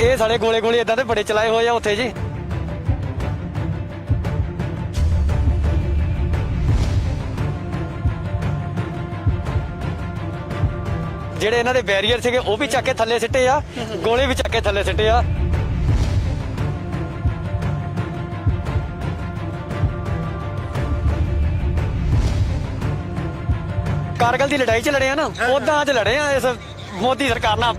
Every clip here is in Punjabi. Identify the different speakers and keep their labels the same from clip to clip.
Speaker 1: ਇਹ ਸਾਲੇ ਗੋਲੇ ਗੋਲੇ ਇਦਾਂ ਦੇ ਬੜੇ ਚਲਾਏ ਹੋਏ ਆ ਉੱਥੇ ਜੀ। ਜਿਹੜੇ ਇਹਨਾਂ ਦੇ ਬੈਰੀਅਰ ਸੀਗੇ ਉਹ ਵੀ ਚੱਕ ਕੇ ਥੱਲੇ ਸਿੱਟੇ ਆ ਗੋਲੇ ਵੀ ਚੱਕ ਕੇ ਥੱਲੇ ਸਿੱਟੇ ਆ। ਕਾਰਗਲ ਦੀ ਲੜਾਈ 'ਚ ਲੜੇ ਆ ਨਾ ਉਦਾਂ ਅੱਜ ਲੜੇ ਆ ਇਸ ਮੋਦੀ ਸਰਕਾਰ ਨਾਲ।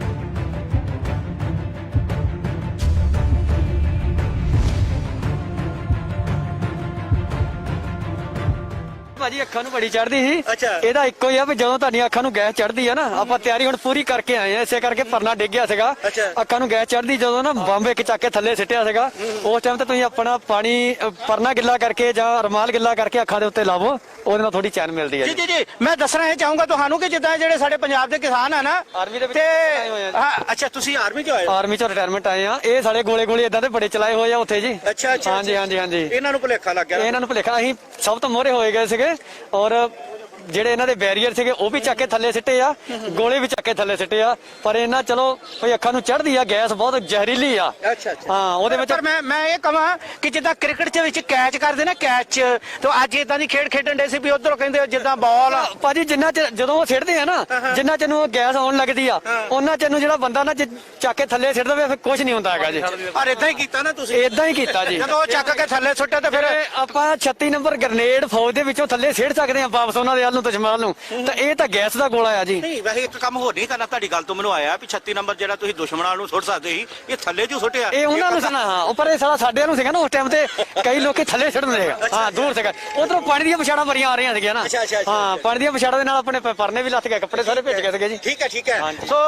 Speaker 1: ਭਾਜੀ ਅੱਖਾਂ ਨੂੰ ਬੜੀ ਚੜਦੀ ਸੀ।
Speaker 2: ਅੱਛਾ।
Speaker 1: ਇਹਦਾ ਇੱਕੋ ਹੀ ਆ ਵੀ ਜਦੋਂ ਤੁਹਾਡੀਆਂ ਅੱਖਾਂ ਨੂੰ ਗੈਸ ਚੜਦੀ ਆ ਨਾ ਆਪਾਂ ਤਿਆਰੀ ਹੁਣ ਪੂਰੀ ਕਰਕੇ ਆਏ ਆ ਇਸੇ ਕਰਕੇ ਪਰਨਾ ਡਿੱਗ ਗਿਆ ਸੀਗਾ।
Speaker 2: ਅੱਛਾ।
Speaker 1: ਅੱਖਾਂ ਨੂੰ ਗੈਸ ਚੜਦੀ ਜਦੋਂ ਨਾ ਬੰਬ ਇੱਕ ਚੱਕ ਕੇ ਥੱਲੇ ਸਿੱਟਿਆ ਸੀਗਾ ਉਸ ਟਾਈਮ ਤੇ ਤੁਸੀਂ ਆਪਣਾ ਪਾਣੀ ਅ, ਪਰਨਾ ਗਿੱਲਾ ਕਰਕੇ ਜਾਂ ਰਮਾਲ ਗਿੱਲਾ ਕਰਕੇ ਅੱਖਾਂ ਦੇ ਉੱਤੇ ਲਾਵੋ ਉਹਦੇ ਨਾਲ ਥੋੜੀ ਚੈਨ ਮਿਲਦੀ ਹੈ
Speaker 2: ਜੀ
Speaker 1: ਜੀ।
Speaker 2: ਜੀ ਮੈਂ ਦੱਸਣਾ ਇਹ ਚਾਹੂੰਗਾ ਤੁਹਾਨੂੰ ਕਿ ਜਿੱਦਾਂ ਜਿਹੜੇ ਸਾਡੇ ਪੰਜਾਬ ਦੇ ਕਿਸਾਨ ਆ ਨਾ
Speaker 1: ਆਰਮੀ ਦੇ ਵਿੱਚ
Speaker 2: ਤੇ
Speaker 1: ਆਏ ਹੋਏ ਆ ਜੀ।
Speaker 2: ਹਾਂ ਅੱਛਾ ਤੁਸੀਂ ਆਰਮੀ ਚ ਆਏ ਹੋ?
Speaker 1: ਆਰਮੀ ਚੋਂ ਰਿਟਾਇਰਮੈਂਟ ਆਏ ਆ। ਇਹ ਸਾਲੇ ਗੋਲੇ ਗੋਲੇ ਇਦਾਂ ਦੇ ਬੜੇ ਚਲਾਏ ਹੋਏ ਆ ਉੱਥੇ ਜੀ।
Speaker 2: ਅੱਛਾ ਅੱਛਾ
Speaker 1: ਹਾਂਜੀ
Speaker 2: ਅੱਛਾ।
Speaker 1: ਹਾਂਜੀ ਹਾਂਜੀ
Speaker 2: ਇਹਨਾਂ ਨੂੰ ਭੁਲੇਖਾ ਲੱਗ ਗਿਆ
Speaker 1: ਇਹਨਾਂ ਨੂੰ ਭੁਲੇਖਾ। ਅਸੀਂ ਸਭ ਤੋਂ ਮੋਹਰੇ ਹੋਏ ਗਏ ਸੀਗੇ। ਔਰ ਜਿਹੜੇ ਇਹਨਾਂ ਦੇ ਬੈਰੀਅਰ ਸੀਗੇ ਉਹ ਵੀ ਚੱਕ ਕੇ ਥੱਲੇ ਸਿੱਟੇ ਆ ਗੋਲੇ ਵੀ ਚੱਕ ਕੇ ਥੱਲੇ ਸਿੱਟੇ ਆ। ਪਰ ਇਹਨਾਂ ਚਲੋ ਕੋਈ ਅੱਖਾਂ ਨੂੰ ਚੜਦੀ ਆ ਗੈਸ ਬਹੁਤ ਜ਼ਹਿਰੀਲੀ ਆ।
Speaker 2: ਅੱਛਾ ਅੱਛਾ।
Speaker 1: ਹਾਂ ਉਹਦੇ ਵਿੱਚ
Speaker 2: ਪਰ ਮੈਂ ਮੈਂ ਇਹ ਕਹਾਂ ਕਿ ਜਿੱਦਾਂ ਕ੍ਰਿਕਟ ਦੇ ਵਿੱਚ ਕੈਚ ਕਰਦੇ ਨਾ ਕੈਚ ਤੇ ਅੱਜ ਇਦਾਂ ਦੀ ਖੇਡ ਖੇਡਣ ਦੇ ਸੀ ਵੀ ਉਧਰੋਂ ਕਹਿੰਦੇ ਜਿੱਦਾਂ ਬਾਲ
Speaker 1: ਭਾਜੀ ਜਿੰਨਾ ਚ ਜਦੋਂ ਉਹ ਸਿੱਟਦੇ ਆ ਨਾ ਜਿੰਨਾ ਚ ਨੂੰ ਗੈਸ ਆਉਣ ਲੱਗਦੀ ਆ ਉਹਨਾਂ ਚ ਨੂੰ ਜਿਹੜਾ ਬੰਦਾ ਨਾ ਚੱਕ ਕੇ ਥੱਲੇ ਸਿੱਟ ਦੇਵੇ ਫਿਰ ਕੁਝ ਨਹੀਂ ਹੁੰਦਾ ਹੈਗਾ ਜੀ।
Speaker 2: ਪਰ ਇਦਾਂ ਹੀ ਕੀਤਾ ਨਾ ਤੁਸੀਂ।
Speaker 1: ਇਦਾਂ ਹੀ ਕੀਤਾ ਜੀ।
Speaker 2: ਜਦੋਂ ਉਹ ਚੱਕ ਕੇ ਥੱਲੇ ਸੁੱਟੇ ਤੇ ਫਿਰ
Speaker 1: ਫਿਰ ਆਪਾਂ 36 ਨੰਬਰ ਗ੍ਰਨੇਡ ਫੌਜ ਦੇ ਵਿੱਚੋਂ ਥੱਲੇ ਸਿੱਟ ਸਕਦੇ ਆ ਵਾਪਸ ਉਹਨਾਂ ਦੇ ਨੂੰ ਦੁਸ਼ਮਣ ਨੂੰ। ਤਾਂ ਇਹ ਤਾਂ ਗੈਸ ਦਾ ਗੋਲਾ ਆ ਜੀ।
Speaker 2: ਨਹੀਂ ਵੈਸੇ ਇੱਕ ਕੰਮ ਹੋਰ ਨਹੀਂ ਕਰਨਾ ਤੁਹਾਡੀ ਗੱਲ ਤੋਂ ਮੈਨੂੰ ਆਇਆ ਵੀ 36 ਨੰਬਰ ਜਿਹੜਾ ਤੁਸੀਂ ਦੁਸ਼ਮਣਾਂ ਨੂੰ ਸੁੱਟ ਸਕਦੇ ਸੀ ਇਹ ਥੱਲੇ ਜੂ ਸੁੱਟਿਆ।
Speaker 1: ਇਹ ਉਹਨਾਂ ਨੂੰ ਸੁਣਾ ਹਾਂ। ਉੱਪਰ ਇਹ ਸਾਲਾ ਸਾਡੇ ਨੂੰ ਸੀਗਾ ਨਾ ਉਸ ਟਾਈਮ ਤੇ ਕਈ ਲੋਕੀ ਥੱਲੇ ਛੱਡਦੇ ਸੀਗਾ ਹਾਂ ਦੂਰ ਸੀਗਾ। ਉਧਰੋਂ ਪਾਣੀ ਦੀਆਂ ਪਛਾੜਾਂ ਮਰੀਆਂ ਆ ਰਹੀਆਂ ਸੀਗੀਆਂ ਨਾ। ਹਾਂ ਪਾਣੀ ਦੀਆਂ ਪਛਾੜਾਂ ਦੇ ਨਾਲ ਆਪਣੇ ਪਰਨੇ ਵੀ ਲੱਥ ਗਏ ਕੱਪੜੇ ਸਾਰੇ ਭਿੱਜ ਗਏ ਸੀਗੇ ਜੀ।
Speaker 2: ਠੀਕ ਹੈ ਠੀਕ ਹੈ। ਸੋ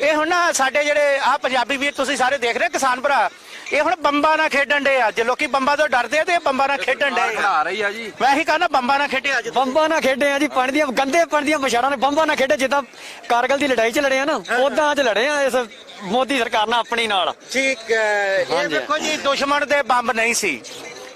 Speaker 2: ਇਹ ਹੁਣ ਨਾ ਸਾਡੇ ਜਿਹੜੇ ਆ ਪੰਜਾਬੀ ਵੀਰ ਤੁਸੀਂ ਸਾਰੇ ਦੇਖ ਰਹੇ ਕਿਸਾਨ ਭਰਾ। ਇਹ ਹੁਣ ਬੰਬਾਂ ਨਾਲ ਖੇਡਣ ਦੇ ਅੱਜ ਲੋਕੀ ਬੰਬਾਂ ਤੋਂ ਡਰਦੇ ਆ ਤੇ ਇਹ ਬੰਬਾਂ ਨਾਲ ਖੇਡਣ ਦੇ
Speaker 3: ਖਿਲਾ ਰਹੀ ਆ ਜੀ।
Speaker 2: ਮੈਂ ਹੀ ਕਹਣਾ ਬੰਬਾਂ ਨਾਲ ਖੇਡੇ ਅੱਜ।
Speaker 1: ਬੰਬਾਂ ਨਾਲ ਖੇਡੇ ਆ ਜੀ ਪਾਣੀ ਦੀਆਂ ਗੰਦੇ ਪਾਣੀ ਦੀਆਂ ਪਛਾੜਾਂ ਨੇ। ਬੰਬਾਂ ਨਾਲ ਖੇਡੇ ਜਿੱਦਾਂ ਕਾਰਗਲ ਦੀ ਲੜਾਈ 'ਚ ਲੜੇ ਆ ਨਾ ਉਦਾਂ ਅੱਜ ਲੜੇ ਆ ਇਸ ਮੋਦੀ ਸਰਕਾਰ ਨਾਲ ਆਪਣੀ ਨਾਲ।
Speaker 2: ਠੀਕ ਹੈ। ਇਹ। ਵੇਖੋ ਜੀ ਦੁਸ਼ਮਣ ਦੇ ਬੰਬ ਨਹੀਂ ਸੀ।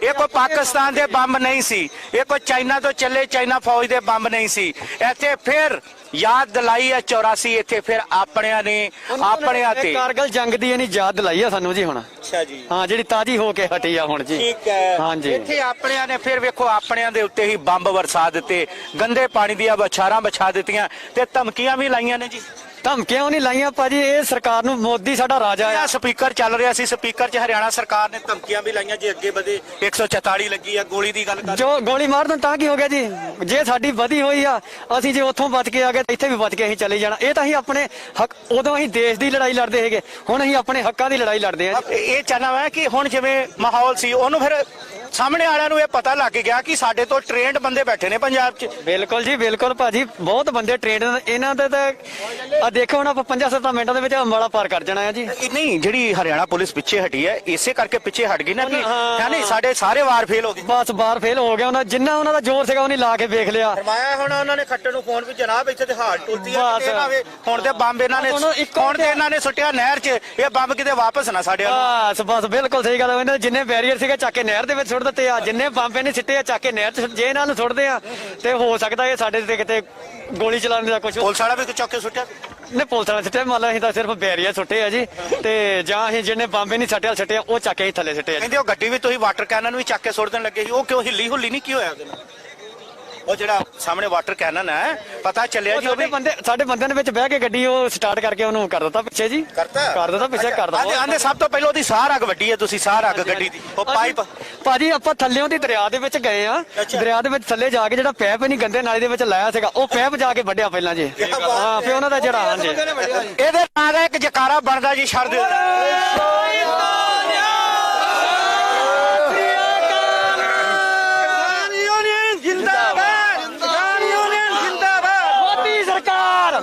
Speaker 2: ਇਹ ਕੋਈ ਪਾਕਿਸਤਾਨ ਦੇ ਬੰਬ ਨਹੀਂ ਸੀ। ਇਹ ਕੋਈ ਚਾਈਨਾ ਤੋਂ ਚੱਲੇ ਚਾਈਨਾ ਫੌਜ ਦੇ ਬੰਬ ਨਹੀਂ ਸੀ। ਇੱਥੇ ਫਿਰ ਯਾਦ ਦਿਲਾਈ ਹੈ 84 ਇੱਥੇ ਫਿਰ ਆਪਣਿਆਂ ਨੇ ਆਪਣਿਆਂ
Speaker 1: ਇਹ
Speaker 2: ਤੇ
Speaker 1: ਕਾਰਗਲ ਜੰਗ ਦੀ ਇਹਨੀ ਯਾਦ ਦਿਲਾਈ ਆ ਸਾਨੂੰ ਜੀ ਹੁਣ।
Speaker 2: ਅੱਛਾ ਜੀ।
Speaker 1: ਹਾਂ ਜਿਹੜੀ ਤਾਜੀ ਹੋ ਕੇ ਹਟੀ ਆ ਹੁਣ ਜੀ।
Speaker 2: ਠੀਕ ਹੈ।
Speaker 1: ਹਾਂਜੀ।
Speaker 2: ਇੱਥੇ ਆਪਣਿਆਂ ਨੇ ਫਿਰ ਵੇਖੋ ਆਪਣਿਆਂ ਦੇ ਉੱਤੇ ਹੀ ਬੰਬ ਵਰਸਾ ਦਿੱਤੇ। ਗੰਦੇ ਪਾਣੀ ਦੀਆਂ ਬਛਾਰਾਂ ਵਿਛਾ ਦਿੱਤੀਆਂ ਤੇ ਧਮਕੀਆਂ ਵੀ ਲਾਈਆਂ ਨੇ ਜੀ।
Speaker 1: ਧਮਕੀਆਂ ਉਹ ਨਹੀਂ ਲਾਈਆਂ ਭਾਜੀ ਇਹ ਸਰਕਾਰ ਨੂੰ ਮੋਦੀ ਸਾਡਾ ਰਾਜਾ ਆ
Speaker 2: ਆ ਸਪੀਕਰ ਚੱਲ ਰਿਹਾ ਸੀ ਸਪੀਕਰ 'ਚ ਹਰਿਆਣਾ ਸਰਕਾਰ ਨੇ ਧਮਕੀਆਂ ਵੀ ਲਾਈਆਂ ਜੇ ਅੱਗੇ ਵਧੇ 144 ਲੱਗੀ ਆ ਗੋਲੀ ਦੀ ਗੱਲ ਕਰ
Speaker 1: ਜੋ ਗੋਲੀ ਮਾਰ ਦੋ ਤਾਂ ਕੀ ਹੋ ਗਿਆ ਜੀ? ਜੇ ਸਾਡੀ ਵਧੀ ਹੋਈ ਆ ਅਸੀਂ ਜੇ ਉੱਥੋਂ ਬਚ ਕੇ ਆ ਗਏ ਇੱਥੇ ਵੀ ਬਚ ਕੇ ਅਸੀਂ ਚਲੇ ਜਾਣਾ। ਇਹ ਤਾਂ ਅਸੀਂ ਆਪਣੇ ਹੱਕ ਉਦੋਂ ਅਸੀਂ ਦੇਸ਼ ਦੀ ਲੜਾਈ ਲੜਦੇ ਹੈਗੇ ਹੁਣ ਅਸੀਂ ਆਪਣੇ ਹੱਕਾਂ ਦੀ ਲੜਾਈ ਲੜਦੇ ਹਾਂ
Speaker 2: ਇਹ ਇਹ ਚਾਹਨਾ ਹੈ ਕਿ ਹੁਣ ਜਿਵੇਂ ਮਾਹੌਲ ਸੀ ਉਹਨੂੰ ਫਿਰ ਸਾਹਮਣੇ ਵਾਲਿਆਂ ਨੂੰ ਇਹ ਪਤਾ ਲੱਗ ਗਿਆ ਕਿ ਸਾਡੇ ਤੋਂ ਟ੍ਰੇਨਡ ਬੰਦੇ ਬੈਠੇ ਨੇ ਪੰਜਾਬ 'ਚ।
Speaker 1: ਬਿਲਕੁਲ ਜੀ ਬਿਲਕੁਲ ਭਾਜੀ ਬਹੁਤ ਬੰਦੇ ਟ੍ਰੇਨ ਇਹਨਾਂ ਦੇ ਤਾਂ ਆ ਦੇਖੋ ਹੁਣ ਆਪਾਂ 50-70 ਮਿੰਟਾਂ ਦੇ ਵਿੱਚ ਅੰਬਾਲਾ ਪਾਰ ਕਰ ਜਾਣਾ ਹੈ ਜੀ।
Speaker 2: ਇਹ ਨਹੀਂ ਜਿਹੜੀ ਹਰਿਆਣਾ ਪੁਲਿਸ ਪਿੱਛੇ ਹਟੀ ਹੈ ਇਸੇ ਕਰਕੇ ਪਿੱਛੇ ਹਟ ਗਈ ਨਾ ਕਿ
Speaker 1: ਹਾਂ,
Speaker 2: ਨਹੀਂ ਸਾਡੇ ਸਾਰੇ ਵਾਰ ਫੇਲ ਹੋ ਗਏ।
Speaker 1: ਬਸ ਬਾਹਰ ਫੇਲ ਹੋ ਗਿਆ ਉਹਨਾਂ ਜਿੰਨਾ ਉਹਨਾਂ ਦਾ ਜ਼ੋਰ ਸੀਗਾ ਉਹਨੇ ਲਾ ਕੇ ਵੇਖ ਲਿਆ।
Speaker 2: ਫਰਮਾਇਆ ਹੁਣ ਉਹਨਾਂ ਨੇ ਖੱਟੇ ਨੂੰ ਫੋਨ ਵੀ ਜਨਾਬ ਇੱਥੇ ਤੇ ਹਾਲ ਹੈ
Speaker 1: ਬਸ।
Speaker 2: ਕਿਤੇ ਨਾ ਵੇ ਹੁਣ ਤੇ ਬੰਬ ਇਹਨਾਂ ਨੇ
Speaker 1: ਹੁਣ
Speaker 2: ਤੇ ਇਹਨਾਂ ਨੇ ਸੁੱਟਿਆ ਨਹਿਰ 'ਚ ਇਹ ਬੰਬ ਕਿਤੇ ਵਾਪਸ ਨਾ ਸਾਡੇ ਵੱਲ
Speaker 1: ਬਸ ਬਸ ਬਿਲਕੁਲ ਸਹੀ ਗੱਲ ਇਹਨਾਂ ਜਿੰਨੇ ਬੈਰੀਅਰ ਸੀਗੇ ਚੱਕ ਕੇ ਨਹਿਰ ਦੇ ਵਿੱਚ ਸੁੱਟ ਦਿੱਤੇ ਆ ਜਿੰਨੇ ਬੰਬੇ ਨੇ ਸਿੱਟੇ ਆ ਚੱਕ ਕੇ ਨਹਿਰ 'ਚ ਜੇ ਇਹਨਾਂ ਨੂੰ ਸੁੱਟਦੇ ਆ ਤੇ ਹੋ ਸਕਦਾ ਇਹ ਸਾਡੇ ਤੇ ਕਿਤੇ ਗੋਲੀ ਚਲਾਉਣ ਦਾ ਕੁਝ
Speaker 2: ਪੁਲਿਸ ਵਾਲਾ ਵੀ ਚੌਕ ਕੇ ਸੁੱਟਿਆ?
Speaker 1: ਨੇ ਪੁਲਿਸ ਵਾਲੇ ਸਿੱਟੇ ਮੰਨ ਲਓ ਅਸੀਂ ਤਾਂ ਸਿਰਫ ਬੈਰੀਅਰ ਸੁੱਟੇ ਆ ਜੀ। ਤੇ ਜਾਂ ਅਸੀਂ ਜਿਹਨੇ ਬੰਬੇ ਨਹੀਂ ਸੱਟਿਆ ਸੱਟੇ ਆ, ਉਹ ਚੱਕ ਕੇ ਅਸੀਂ ਥੱਲੇ ਸਿੱਟੇ ਆ ਜੀ।
Speaker 2: ਕਹਿੰਦੇ ਉਹ ਗੱਡੀ ਵੀ ਤੁਸੀਂ ਵਾਟਰ ਕੈਨਨ ਵੀ ਚੱਕ ਕੇ ਸੁੱਟ ਦੇਣ ਲੱਗੇ ਸੀ ਉਹ ਕਿਉਂ ਹਿੱਲੀ ਹੁੱਲੀ ਨਹੀਂ ਕੀ ਹੋਇਆ ਉਹਦੇ ਨਾਲ? ਉਹ ਜਿਹੜਾ ਸਾਹਮਣੇ ਵਾਟਰ ਕੈਨਨ ਹੈ ਪਤਾ ਚੱਲਿਆ ਜੀ ਉਹ
Speaker 1: ਸਾਡੇ
Speaker 2: ਵੀ
Speaker 1: ਬੰਦੇ ਸਾਡੇ ਬੰਦਿਆਂ ਦੇ ਵਿੱਚ ਬਹਿ ਕੇ ਗੱਡੀ ਉਹ ਸਟਾਰਟ ਕਰਕੇ ਉਹਨੂੰ ਕਰ ਦਿੱਤਾ ਪਿੱਛੇ ਜੀ।
Speaker 2: ਕਰਤਾ?
Speaker 1: ਕਰ ਦਿੱਤਾ ਪਿੱਛੇ ਕਰ
Speaker 2: ਆਂਦੇ
Speaker 1: ਦਿੱਤਾ
Speaker 2: ਆਂਦੇ ਸਭ ਤੋਂ ਪਹਿਲਾਂ ਉਹਦੀ ਸਾਹ ਅੱਗ ਵੱਡੀ ਹੈ ਤੁਸੀਂ ਸਾਹ ਅੱਗ ਗੱਡੀ ਦੀ। ਉਹ ਪਾਈਪ
Speaker 1: ਭਾਜੀ ਆਪਾਂ ਥੱਲੇੋਂ ਦੀ ਦਰਿਆ ਦੇ ਵਿੱਚ ਗਏ ਆ। ਦਰਿਆ ਦੇ ਵਿੱਚ ਥੱਲੇ ਜਾ ਕੇ ਜਿਹੜਾ ਪੈਪ ਨਹੀਂ ਗੰਦੇ ਨਾਲੇ ਦੇ ਵਿੱਚ ਲਾਇਆ ਸੀਗਾ ਉਹ ਪੈਪ ਜਾ ਕੇ ਵੱਢਿਆ ਪਹਿਲਾਂ ਜੀ। ਹਾਂ ਫਿਰ ਉਹਨਾਂ ਦਾ ਜਿਹੜਾ ਹਾਂ ਜੀ।
Speaker 2: ਇਹਦੇ ਨਾਂ ਦਾ ਇੱਕ ਜਕਾਰਾ ਬਣਦਾ ਜੀ ਛੱਡ ਦਿਓ ਕਿਸਾਨ ਯੂਨੀਅਨ ਜਿੰਦਾਬਾਦ ਕਿਸਾਨ ਯੂਨੀਅਨ ਜਿੰਦਾਬਾਦ
Speaker 1: ਮੋਦੀ ਸਰਕਾਰ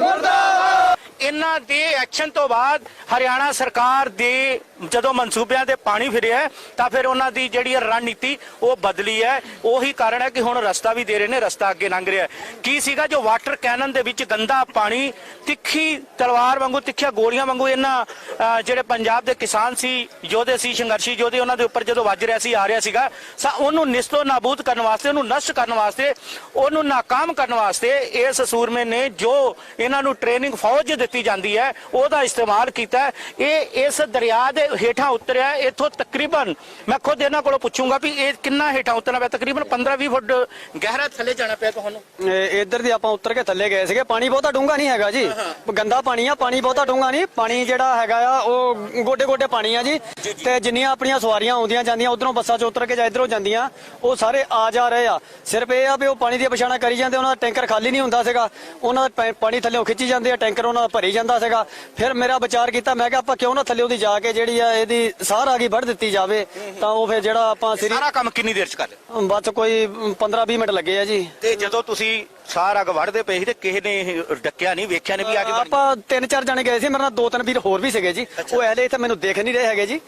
Speaker 2: ਇਹਨਾਂ ਦੇ ਐਕਸ਼ਨ ਤੋਂ ਬਾਅਦ ਹਰਿਆਣਾ ਸਰਕਾਰ ਦੇ ਜਦੋਂ ਮਨਸੂਬਿਆਂ ਤੇ ਪਾਣੀ ਫਿਰਿਆ ਤਾਂ ਫਿਰ ਉਹਨਾਂ ਦੀ ਜਿਹੜੀ ਰਣਨੀਤੀ ਉਹ ਬਦਲੀ ਹੈ। ਉਹੀ ਕਾਰਨ ਹੈ ਕਿ ਹੁਣ ਰਸਤਾ ਵੀ ਦੇ ਰਹੇ ਨੇ ਰਸਤਾ ਅੱਗੇ ਲੰਘ ਰਿਹਾ ਕੀ ਸੀਗਾ ਜੋ ਵਾਟਰ ਕੈਨਨ ਦੇ ਵਿੱਚ ਗੰਦਾ ਪਾਣੀ ਤਿੱਖੀ ਤਲਵਾਰ ਵਾਂਗੂ ਤਿੱਖੀਆਂ ਗੋਲੀਆਂ ਵਾਂਗੂ ਇਹਨਾਂ ਅਹ, ਜਿਹੜੇ ਪੰਜਾਬ ਦੇ ਕਿਸਾਨ ਸੀ ਯੋਧੇ ਸੀ ਸੰਘਰਸ਼ੀ ਯੋਧੇ ਉਹਨਾਂ ਦੇ ਉੱਪਰ ਜਦੋਂ ਵੱਜ ਰਿਹਾ ਸੀ ਆ ਰਿਹਾ ਸੀਗਾ ਸਾ ਉਹਨੂੰ ਨਿਸਤੋ ਨਾਬੂਦ ਕਰਨ ਵਾਸਤੇ ਉਹਨੂੰ ਨਸ਼ਟ ਕਰਨ ਵਾਸਤੇ ਉਹਨੂੰ ਨਾਕਾਮ ਕਰਨ ਵਾਸਤੇ ਇਸ ਸੂਰਮੇ ਨੇ ਜੋ ਇਹਨਾਂ ਨੂੰ ਟ੍ਰੇਨਿੰਗ ਫੌਜ ਦਿੱਤੀ ਜਾਂਦੀ ਹੈ ਉਹਦਾ ਇਸਤੇਮਾਲ ਕੀਤਾ। ਇਹ ਇਸ ਦਰਿਆ ਦੇ ਹੇਠਾਂ ਉਤਰਿਆ। ਇੱਥੋਂ ਤਕਰੀਬਨ ਮੈਂ ਖੁਦ ਇਹਨਾਂ ਕੋਲੋਂ ਪੁੱਛੂੰਗਾ ਵੀ ਇਹ ਕਿੰਨਾ ਹੇਠਾਂ ਉਤਰਨਾ ਪਿਆ? ਤਕਰੀਬਨ 15-20 ਫੁੱਟ ਗਹਿਰਾ ਥੱਲੇ ਜਾਣਾ ਪਿਆ ਤੁਹਾਨੂੰ?
Speaker 1: ਇੱਧਰ ਦੀ ਆਪਾਂ ਉੱਤਰ ਕੇ ਥੱਲੇ ਗਏ ਸੀਗੇ। ਪਾਣੀ ਬਹੁਤਾ ਡੂੰਘਾ ਨਹੀਂ ਹੈਗਾ ਜੀ। ਗੰਦਾ ਪਾਣੀ ਆ ਪਾਣੀ ਬਹੁਤਾ ਡੂੰਘਾ ਨਹੀਂ। ਪਾਣੀ ਜਿਹੜਾ ਹੈਗਾ ਆ ਉਹ ਗੋਡੇ ਗੋਡੇ ਪਾਣੀ ਆ ਜੀ। ਤੇ ਜਿੰਨੀਆਂ ਆਪਣੀਆਂ ਸਵਾਰੀਆਂ ਆਉਂਦੀਆਂ ਜਾਂਦੀਆਂ ਉਧਰੋਂ ਬੱਸਾਂ 'ਚ ਉਤਰ ਕੇ ਜਾਂ ਇਧਰੋਂ ਜਾਂਦੀਆਂ ਉਹ ਸਾਰੇ ਆ ਜਾ ਰਹੇ ਆ। ਸਿਰਫ ਇਹ ਆ ਵੀ ਉਹ ਪਾਣੀ ਦੀ ਪਛਾਣਾ ਕਰੀ ਜਾਂਦੇ ਉਹਨਾਂ ਦਾ ਟੈਂਕਰ ਖਾਲੀ ਨਹੀਂ ਹੁੰਦਾ ਸੀਗਾ। ਉਹਨਾਂ ਦਾ ਪਾਣੀ ਥੱਲੇੋਂ ਖਿੱਚੀ ਜਾਂਦੇ ਆ ਟੈਂਕਰ ਉਹਨਾਂ ਦਾ ਭਰੀ ਜਾਂਦਾ ਸੀਗਾ। ਫਿਰ ਮੇਰਾ ਵਿਚਾਰ ਕੀਤਾ ਮੈਂ ਕਿਹਾ ਆਪਾਂ ਕਿਉਂ ਨਾ ਥੱਲੇ ਉਹਦੀ ਜਾ ਕੇ ਜਿਹੜੀ ਆ ਇਹਦੀ ਸਾਰ ਆ ਗਈ ਵੱਢ ਦਿੱਤੀ ਜਾਵੇ। ਤਾਂ ਉਹ ਫਿਰ ਜਿਹੜਾ ਆਪਾਂ ਸਿਰੀ
Speaker 2: ਸਾਰਾ ਕੰਮ ਕਿੰਨੀ ਦੇਰ ਚ ਕਰ ਲਿਆ?
Speaker 1: ਬਸ ਕੋਈ 15-20 ਮਿੰਟ ਲੱਗੇ ਆ ਜੀ।
Speaker 2: ਤੇ ਜਦੋਂ ਤੁਸੀਂ ਸਾਰਾ ਅੱਗ ਵੜਦੇ ਪਏ ਸੀ ਤੇ ਕਿਸੇ ਨੇ ਇਹ ਡੱਕਿਆ ਨਹੀਂ ਵੇਖਿਆ ਨਹੀਂ ਵੀ ਆ ਕੇ ਵੜ
Speaker 1: ਆਪਾਂ ਤਿੰਨ ਚਾਰ ਜਣੇ ਗਏ ਸੀ ਮੇਰੇ ਨਾਲ ਦੋ ਤਿੰਨ ਵੀਰ ਹੋਰ ਵੀ ਸੀਗੇ ਜੀ। ਉਹ ਐਲੇ ਇੱਥੇ ਮੈਨੂੰ ਦੇਖ ਨਹੀਂ ਰਹੇ ਹੈਗੇ ਜੀ।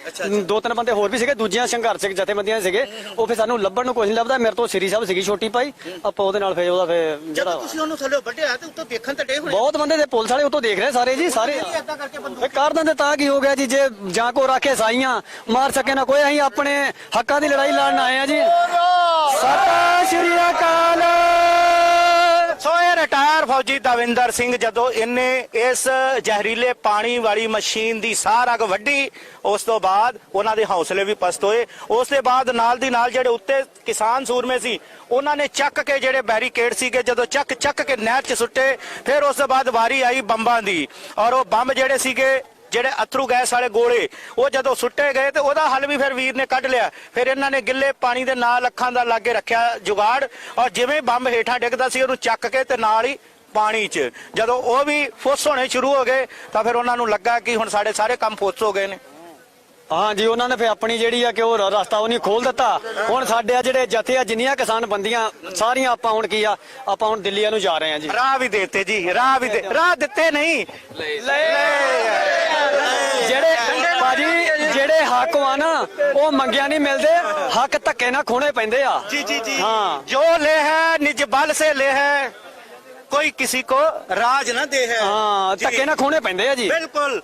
Speaker 1: ਦੋ ਤਿੰਨ ਬੰਦੇ ਹੋਰ ਵੀ ਸੀਗੇ ਦੂਜੀਆਂ ਸੰਘਰਸ਼ ਜਥੇਬੰਦੀਆਂ ਸੀਗੇ। ਉਹ ਫਿਰ ਸਾਨੂੰ ਲੱਭਣ ਨੂੰ ਕੁਝ ਨਹੀਂ ਲੱਭਦਾ ਮੇਰੇ ਤੋਂ ਸ੍ਰੀ ਸਾਹਿਬ ਸੀਗੀ ਛੋਟੀ ਭਾਈ। ਆਪਾਂ ਉਹਦੇ ਨਾਲ ਫਿਰ ਉਹਦਾ ਫਿਰ
Speaker 2: ਜਦੋਂ
Speaker 1: ਜਿਹੜਾ
Speaker 2: ਤੁਸੀਂ ਉਹਨੂੰ ਥੱਲੇ ਵੱਢਿਆ ਤੇ ਉੱਤੋਂ ਦੇਖਣ ਤੇ ਡੇ ਹੋਣੇ।
Speaker 1: ਬਹੁਤ ਬੰਦੇ ਦੇ ਪੁਲਿਸ ਵਾਲੇ ਉਤੋਂ ਦੇਖ ਰਹੇ ਸਾਰੇ ਜੀ ਸਾਰੇ।
Speaker 2: ਏਦਾਂ ਕਰਕੇ ਬੰਦੂਕ
Speaker 1: ਇਹ ਕਰ ਦਿੰਦੇ ਤਾਂ ਕੀ ਹੋ ਗਿਆ ਜੀ ਜੇ ਜਾਂ ਕੋ ਰੱਖੇ ਸਾਈਆਂ ਮਾਰ ਸਕੇ ਨਾ ਕੋਈ ਅਸੀਂ ਆਪਣੇ ਹੱਕਾਂ ਦੀ ਲੜਾਈ ਲੜਨ ਆਏ ਆ ਜੀ। ਸਤਿ ਸ਼੍ਰੀ ਅਕਾਲ!
Speaker 2: ਸੋ ਇਹ ਰਿਟਾਇਰ ਫੌਜੀ ਦਵਿੰਦਰ ਸਿੰਘ ਜਦੋਂ ਇਹਨੇ ਇਸ ਜ਼ਹਿਰੀਲੇ ਪਾਣੀ ਵਾਲੀ ਮਸ਼ੀਨ ਦੀ ਸਾਰ ਅੱਗ ਵੱਢੀ, ਉਸ ਤੋਂ ਬਾਅਦ ਉਹਨਾਂ ਦੇ ਹੌਸਲੇ ਵੀ ਪਸਤ ਹੋਏ। ਉਸ ਦੇ ਬਾਅਦ ਨਾਲ ਦੀ ਨਾਲ ਜਿਹੜੇ ਉੱਤੇ ਕਿਸਾਨ ਸੂਰਮੇ ਸੀ, ਉਹਨਾਂ ਨੇ ਚੱਕ ਕੇ ਜਿਹੜੇ ਬੈਰੀਕੇਡ ਸੀਗੇ, ਜਦੋਂ ਚੱਕ ਚੱਕ ਕੇ ਨਹਿਰ 'ਚ ਸੁੱਟੇ, ਫਿਰ ਉਸ ਤੋਂ ਬਾਅਦ ਵਾਰੀ ਆਈ ਬੰਬਾਂ ਦੀ। ਔਰ ਉਹ ਬੰਬ ਜਿਹੜੇ ਸੀਗੇ ਜਿਹੜੇ ਅਥਰੂ ਗੈਸ ਵਾਲੇ ਗੋਲੇ ਉਹ ਜਦੋਂ ਸੁੱਟੇ ਗਏ ਤੇ ਉਹਦਾ ਹੱਲ ਵੀ ਫਿਰ ਵੀਰ ਨੇ ਕੱਢ ਲਿਆ। ਫਿਰ ਇਹਨਾਂ ਨੇ ਗਿੱਲੇ ਪਾਣੀ ਦੇ ਨਾਲ ਅੱਖਾਂ ਦਾ ਲਾਗੇ ਰੱਖਿਆ ਜੁਗਾੜ ਔਰ ਜਿਵੇਂ ਬੰਬ ਹੇਠਾਂ ਡਿੱਗਦਾ ਸੀ ਉਹਨੂੰ ਚੱਕ ਕੇ ਤੇ ਨਾਲ ਹੀ ਪਾਣੀ 'ਚ। ਜਦੋਂ ਉਹ ਵੀ ਫੁੱਸ ਹੋਣੇ ਸ਼ੁਰੂ ਹੋ ਗਏ ਤਾਂ ਫਿਰ ਉਹਨਾਂ ਨੂੰ ਲੱਗਾ ਕਿ ਹੁਣ ਸਾਡੇ ਸਾਰੇ ਕੰਮ ਫੁੱਸ ਹੋ ਗਏ ਨੇ।
Speaker 1: ਹਾਂ ਜੀ ਉਹਨਾਂ ਨੇ ਫੇ ਆਪਣੀ ਜਿਹੜੀ ਆ ਕਿ ਉਹ ਰਸਤਾ ਉਹ ਨਹੀਂ ਖੋਲ ਦਿੱਤਾ। ਹੁਣ ਸਾਡੇ ਆ ਜਿਹੜੇ ਜਥੇ ਆ ਜਿੰਨੀਆਂ ਕਿਸਾਨ ਬੰਦੀਆਂ ਸਾਰੀਆਂ ਆਪਾਂ ਹੁਣ ਕੀ ਆ ਆਪਾਂ ਹੁਣ ਦਿੱਲੀ ਨੂੰ ਜਾ ਰਹੇ ਆ ਜੀ।
Speaker 2: ਰਾਹ ਵੀ ਦੇਤੇ ਜੀ ਰਾਹ ਵੀ ਦੇ ਰਾਹ ਦਿੱਤੇ ਨਹੀਂ।
Speaker 1: ਜਿਹੜੇ ਬਾਜੀ ਜਿਹੜੇ ਹੱਕ ਆ ਨਾ ਉਹ ਮੰਗਿਆ ਨਹੀਂ ਮਿਲਦੇ। ਹੱਕ ਧੱਕੇ ਨਾਲ ਖੋਣੇ ਪੈਂਦੇ ਆ।
Speaker 2: ਜੀ ਜੀ ਜੀ।
Speaker 1: ਹਾਂ।
Speaker 2: ਜੋ ਲੈ ਹੈ ਨਿਜ ਬਲ ਸੇ ਲੈ ਹੈ ਕੋਈ ਕਿਸੇ ਕੋ ਰਾਜ ਨਾ ਦੇ ਹੈ।
Speaker 1: ਹਾਂ। ਧੱਕੇ ਨਾਲ ਖੋਣੇ ਪੈਂਦੇ ਆ ਜੀ।
Speaker 2: ਬਿਲਕੁਲ।